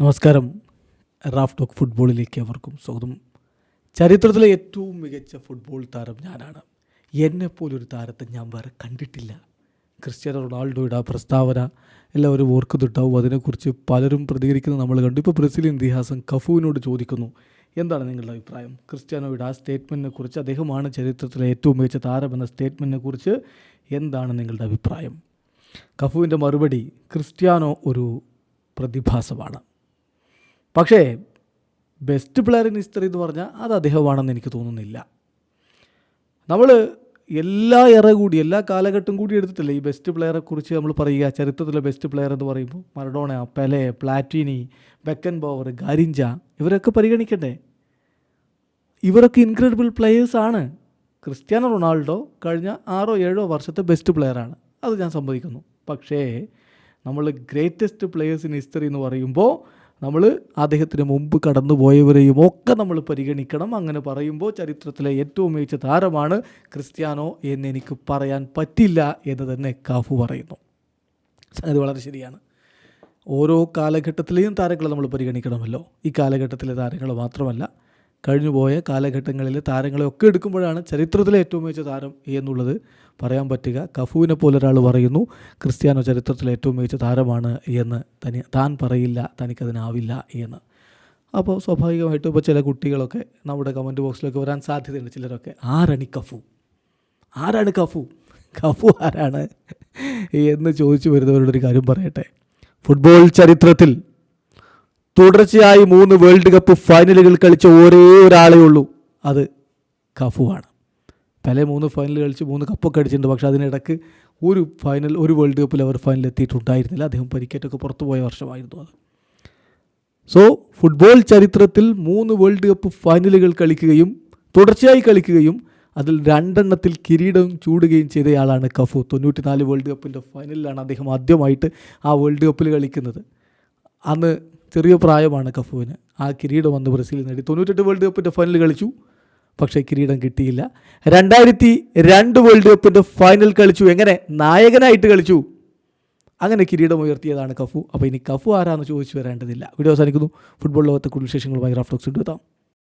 നമസ്കാരം. Raf talk ഫുട്ബോളിലേക്ക് അവർക്കും സ്വാഗതം. ചരിത്രത്തിലെ ഏറ്റവും മികച്ച ഫുട്ബോൾ താരം ഞാനാണ്. എന്നെപ്പോലൊരു താരത്തെ ഞാൻ വേറെ കണ്ടിട്ടില്ല. ക്രിസ്ത്യാനോ റൊണാൾഡോയുടെ ആ പ്രസ്താവന എല്ലാവരും ഓർക്കുന്നുണ്ടാവും. അതിനെക്കുറിച്ച് പലരും പ്രതികരിക്കുന്നത് നമ്മൾ കണ്ടു. ഇപ്പോൾ ബ്രസീലിയൻ ഇതിഹാസം കഫുവിനോട് ചോദിക്കുന്നു. എന്താണ് നിങ്ങളുടെ അഭിപ്രായം? ക്രിസ്ത്യാനോയുടെ ആ സ്റ്റേറ്റ്മെന്റിനെ കുറിച്ച് അദ്ദേഹമാണ് ചരിത്രത്തിലെ ഏറ്റവും മികച്ച താരം എന്ന സ്റ്റേറ്റ്മെന്റിനെ കുറിച്ച് എന്താണ് നിങ്ങളുടെ അഭിപ്രായം? കഫുവിന്റെ മറുപടി ക്രിസ്ത്യാനോ ഒരു പ്രതിഭാസമാണ്. പക്ഷേ ബെസ്റ്റ് പ്ലെയർ ഇൻ ഹിസ്റ്ററി എന്ന് പറഞ്ഞാൽ അത് അദ്ദേഹമാണെന്ന് എനിക്ക് തോന്നുന്നില്ല. നമ്മൾ എല്ലാ ഇറ കൂടി എല്ലാ കാലഘട്ടം കൂടി എടുത്തിട്ടില്ല ഈ ബെസ്റ്റ് പ്ലെയറെ കുറിച്ച് നമ്മൾ പറയുക? ചരിത്രത്തിലെ ബെസ്റ്റ് പ്ലെയർ എന്ന് പറയുമ്പോൾ Maradona Pele Platini Beckenbauer Garrincha ഇവരൊക്കെ പരിഗണിക്കണ്ടേ? ഇവരൊക്കെ ഇൻക്രെഡിബിൾ പ്ലെയേഴ്സാണ് ക്രിസ്ത്യാനോ റൊണാൾഡോ കഴിഞ്ഞ ആറോ ഏഴോ വർഷത്തെ ബെസ്റ്റ് പ്ലെയറാണ് അത് ഞാൻ സമ്മതിക്കുന്നു പക്ഷേ നമ്മൾ ഗ്രേറ്റസ്റ്റ് പ്ലെയേഴ്സ് ഇൻ ഹിസ്റ്ററി എന്ന് പറയുമ്പോൾ നമ്മൾ അദ്ദേഹത്തിന് മുമ്പ് കടന്നു പോയവരെയും ഒക്കെ നമ്മൾ പരിഗണിക്കണം. അങ്ങനെ പറയുമ്പോൾ ചരിത്രത്തിലെ ഏറ്റവും മികച്ച താരമാണ് ക്രിസ്ത്യാനോ എന്ന് എനിക്ക് പറയാൻ പറ്റില്ല എന്ന് തന്നെ കാഫു പറയുന്നു. അത് വളരെ ശരിയാണ്. ഓരോ കാലഘട്ടത്തിലെയും താരങ്ങളെ നമ്മൾ പരിഗണിക്കണമല്ലോ. ഈ കാലഘട്ടത്തിലെ താരങ്ങൾ മാത്രമല്ല കഴിഞ്ഞുപോയ കാലഘട്ടങ്ങളിലെ താരങ്ങളെ ഒക്കെ എടുക്കുമ്പോഴാണ് ചരിത്രത്തിലെ ഏറ്റവും മികച്ച താരം എന്നുള്ളത് പറയാൻ പറ്റുക. കഫുവിനെ പോലെ ഒരാൾ പറയുന്നു ക്രിസ്ത്യാനോ ചരിത്രത്തിലെ ഏറ്റവും മികച്ച താരമാണ് എന്ന്. തനി താൻ പറയില്ല തനിക്കതിനാവില്ല എന്ന്. അപ്പോൾ സ്വാഭാവികമായിട്ടും ഇപ്പോൾ ചില കുട്ടികളൊക്കെ നമ്മുടെ കമന്റ് ബോക്സിലൊക്കെ വരാൻ സാധ്യതയുണ്ട്. ചിലരൊക്കെ ആരാണ് കഫു? ആരാണ് കഫു? കഫു ആരാണ്? എന്ന് ചോദിച്ചു വരുന്നവരുടെ ഒരു കാര്യം പറയട്ടെ. ഫുട്ബോൾ ചരിത്രത്തിൽ തുടർച്ചയായി മൂന്ന് വേൾഡ് കപ്പ് ഫൈനലുകൾ കളിച്ച ഒരേ ഒരാളേ ഉള്ളൂ. അത് കഫുവാണ്. പല മൂന്ന് ഫൈനൽ കളിച്ച് മൂന്ന് കപ്പൊക്കെ അടിച്ചിട്ടുണ്ട്. പക്ഷേ അതിനിടക്ക് ഒരു ഫൈനൽ ഒരു വേൾഡ് കപ്പിൽ അവർ ഫൈനൽ എത്തിയിട്ടുണ്ടായിരുന്നില്ല. അദ്ദേഹം പരിക്കേറ്റൊക്കെ പുറത്തു പോയ വർഷമായിരുന്നു അത്. സോ ഫുട്ബോൾ ചരിത്രത്തിൽ മൂന്ന് വേൾഡ് കപ്പ് ഫൈനലുകൾ കളിക്കുകയും തുടർച്ചയായി കളിക്കുകയും അതിൽ രണ്ടെണ്ണത്തിൽ കിരീടം ചൂടുകയും ചെയ്തയാളാണ് കഫു. തൊണ്ണൂറ്റിനാല് വേൾഡ് കപ്പിന്റെ ഫൈനലിലാണ് അദ്ദേഹം ആദ്യമായിട്ട് ആ വേൾഡ് കപ്പിൽ കളിക്കുന്നത്. അന്ന് ചെറിയ പ്രായമാണ് കഫുവിന്. ആ കിരീടം വന്ന് ബ്രസീൽ നേടി. തൊണ്ണൂറ്റെട്ട് വേൾഡ് കപ്പിന്റെ ഫൈനൽ കളിച്ചു. പക്ഷേ കിരീടം കിട്ടിയില്ല. രണ്ടായിരത്തി രണ്ട് വേൾഡ് കപ്പിന്റെ ഫൈനൽ കളിച്ചു. എങ്ങനെ? നായകനായിട്ട് കളിച്ചു. അങ്ങനെ കിരീടം ഉയർത്തിയതാണ് കഫു. അപ്പോൾ ഇനി കഫു ആരാന്ന് ചോദിച്ചു വരേണ്ടതില്ല. വീഡിയോ അവസാനിക്കുന്നു. ഫുട്ബോൾ ലോകത്തെ കൂടുതൽ വിശേഷങ്ങളുമായി റഫ്ലോക്സ് എടുത്താം